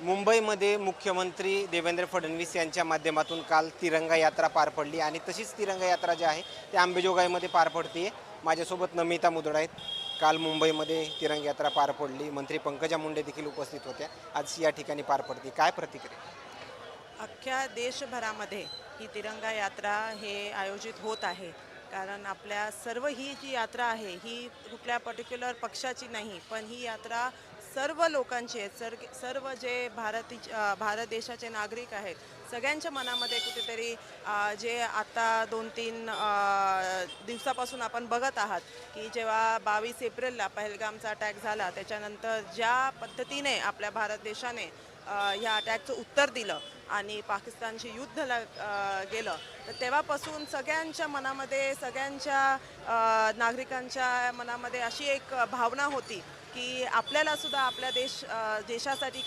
मुंबईमध्ये मुख्यमंत्री देवेंद्र फडणवीस यांच्या माध्यमातून काल तिरंगा यात्रा पार पडली आणि तशीच तिरंगा यात्रा जी आहे ती आंबेजोगाईमध्ये पार पडते माझ्यासोबत नमिता मुदड आहेत. काल मुंबईमध्ये तिरंगा यात्रा पार पडली. मंत्री पंकजा मुंडे देखील उपस्थित होत्या. आज या ठिकाणी पार पडते. काय प्रतिक्रिया? अख्ख्या देशभरामध्ये ही तिरंगा यात्रा हे आयोजित होत आहे. कारण आपल्या सर्व ही जी यात्रा आहे ही कुठल्या पर्टिक्युलर पक्षाची नाही पण ही यात्रा सर्व लोकांची आहेत सर सर्व जे भारती भारत देशाचे नागरिक आहेत सगळ्यांच्या मनामध्ये कुठेतरी जे आता दोन तीन दिवसापासून आपण बघत आहात की जेव्हा बावीस एप्रिलला पहलगामचा अटॅक झाला त्याच्यानंतर ज्या पद्धतीने आपल्या भारत देशाने ह्या अटॅकचं उत्तर दिलं आणि पाकिस्तानशी युद्धला गेलं तर तेव्हापासून सगळ्यांच्या मनामध्ये सगळ्यांच्या नागरिकांच्या मनामध्ये अशी एक भावना होती की आपल्याला सुद्धा आपल्या देश देशासाठी काही